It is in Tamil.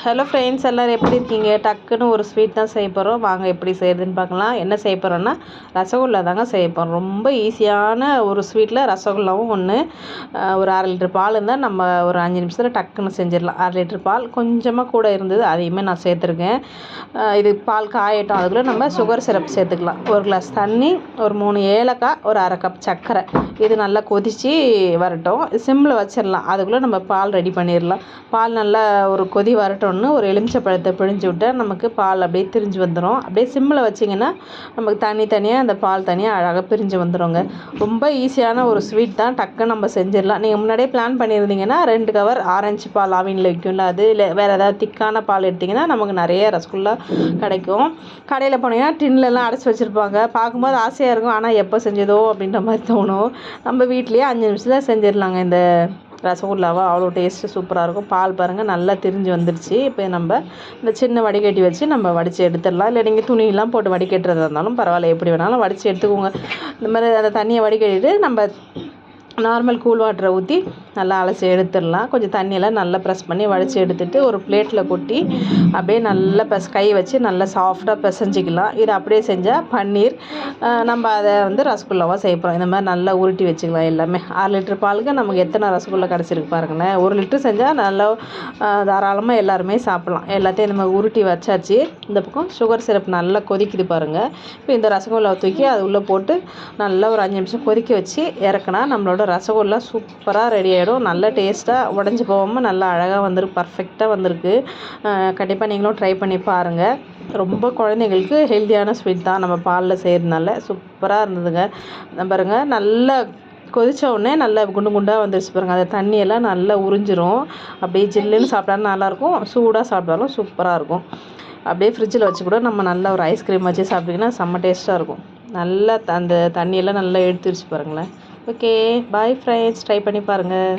ஹலோ ஃப்ரெண்ட்ஸ் எல்லோரும் எப்படி இருக்கீங்க? டக்குன்னு ஒரு ஸ்வீட் தான் செய்ய போகிறோம் வாங்க எப்படி செய்கிறதுன்னு பார்க்கலாம். என்ன செய்ய போகிறோன்னா ரசகுல்லா தாங்க செய்ய போகிறோம் ரொம்ப ஈஸியான ஒரு ஸ்வீட்டில் ரசகுல்லாவும் ஒன்று ஒரு அரை லிட்டர் பால் இருந்தால் நம்ம ஒரு அஞ்சு நிமிஷத்தில் டக்குன்னு செஞ்சிடலாம். அரை லிட்டர் பால் கொஞ்சமாக கூட இருந்தது அதையுமே நான் சேர்த்துருக்கேன். இது பால் காயட்டும். அதுக்குள்ளே நம்ம சுகர் சிரப் சேர்த்துக்கலாம். ஒரு கிளாஸ் தண்ணி ஒரு மூணு ஏலக்காய் ஒரு அரை கப் சர்க்கரை. இது நல்லா கொதித்து வரட்டும். சிம்மில் வச்சிடலாம். அதுக்குள்ளே நம்ம பால் ரெடி பண்ணிடலாம். பால் நல்லா ஒரு கொதி வரட்டும். வரட்டும்னு ஒரு எலுமிச்சை பழத்தை பிழிஞ்சு விட்டால் நமக்கு பால் அப்படியே திரிஞ்சு வந்துடும் அப்படியே சிம்மில் வச்சிங்கன்னா நமக்கு தனி தனியாக அந்த பால் தனியாக அழகாக பிரிஞ்சு வந்துடுங்க ரொம்ப ஈஸியான ஒரு ஸ்வீட் தான். டக்குன்னு நம்ம செஞ்சிடலாம். நீங்கள் முன்னாடியே பிளான் பண்ணியிருந்தீங்கன்னா ரெண்டு கவர் ஆரஞ்சு பால் ஆவினில் வைக்கும்ல அது இல்லை வேறு ஏதாவது திக்கான பால் எடுத்திங்கன்னா நமக்கு நிறைய ரசகுல்லா கிடைக்கும். கடையில் போனீங்கன்னா டின்லலாம் அடைச்சி வச்சுருப்பாங்க. பார்க்கும்போது ஆசையாக இருக்கும். ஆனால் எப்போ செஞ்சதோ அப்படின்ற மாதிரி தோணும். நம்ம வீட்லேயே அஞ்சு நிமிஷத்தில் செஞ்சிடலாங்க இந்த ரசகுல்லாவை அவ்வளோ டேஸ்ட்டு சூப்பராக இருக்கும். பால் பாருங்கள் நல்லா திரிஞ்சு வந்துடுச்சு இப்போ நம்ம இந்த சின்ன வடிகட்டி வச்சு நம்ம வடித்து எடுத்துடலாம். இல்லை நீங்கள் துணியெல்லாம் போட்டு வடிகட்டுறதா இருந்தாலும் பரவாயில்ல. எப்படி வேணாலும் வடித்து எடுத்துக்கோங்க. இந்த மாதிரி அந்த தண்ணியை வடிகட்டிட்டு நம்ம நார்மல் கூல் வாட்டரை ஊற்றி நல்லா அலசி எடுத்துடலாம். கொஞ்சம் தண்ணியெல்லாம் நல்லா ப்ரெஸ் பண்ணி வடித்து எடுத்துகிட்டு ஒரு பிளேட்டில் கொட்டி அப்படியே நல்லா பெஸ் கை வச்சு நல்லா சாஃப்டாக பிசைஞ்சிக்கலாம். இது அப்படியே செஞ்சால் பன்னீர் நம்ம அதை வந்து ரசகுல்லாவாக செய்ய போகிறோம் இந்த மாதிரி நல்லா உருட்டி வச்சுக்கலாம் எல்லாமே. ஆறு லிட்டர் பாலுக்கு நமக்கு எத்தனை ரசகுல்லா கிடச்சிருக்கு பாருங்களேன். ஒரு லிட்டர் செஞ்சால் நல்லா தாராளமாக எல்லாருமே சாப்பிட்லாம். எல்லாத்தையும் நம்ம உருட்டி வச்சாச்சு. இந்த பக்கம் சுகர் சிரப் நல்லா கொதிக்குது பாருங்கள் இப்போ இந்த ரசகுல்லாவை தூக்கி அது உள்ளே போட்டு நல்லா ஒரு அஞ்சு நிமிஷம் கொதிக்க வச்சு இறக்குனா நம்மளோட ரசகுல்லா சூப்பராக ரெடி ஆகிடும் நல்ல டேஸ்ட்டாக உடஞ்சி போகாமல் நல்லா அழகாக வந்திருக்கு பர்ஃபெக்டாக வந்திருக்கு. கண்டிப்பாக நீங்களும் ட்ரை பண்ணி பாருங்கள் ரொம்ப குழந்தைங்களுக்கு ஹெல்த்தியான ஸ்வீட் தான் நம்ம பாலில் செய்கிறதுனால சூப்பராக இருந்ததுங்க. பாருங்க நல்லா கொதித்த உடனே நல்லா குண்டு குண்டாக வந்துருச்சு பாருங்கள் அந்த தண்ணியெல்லாம் நல்லா உறிஞ்சிரும். அப்படியே ஜில்லுன்னு சாப்பிட்டாலும் நல்லாயிருக்கும். சூடாக சாப்பிட்டாலும் சூப்பராக இருக்கும். அப்படியே ஃப்ரிட்ஜில் வச்சு கூட நம்ம நல்லா ஒரு ஐஸ்கிரீம் வச்சு சாப்பிட்டிங்கன்னா செம்ம டேஸ்ட்டாக இருக்கும். நல்லா த- அந்த தண்ணியெல்லாம் நல்லா எடுத்துருச்சு பாருங்களேன். ஓகே பாய் ஃப்ரெண்ட்ஸ் ட்ரை பண்ணி பாருங்கள்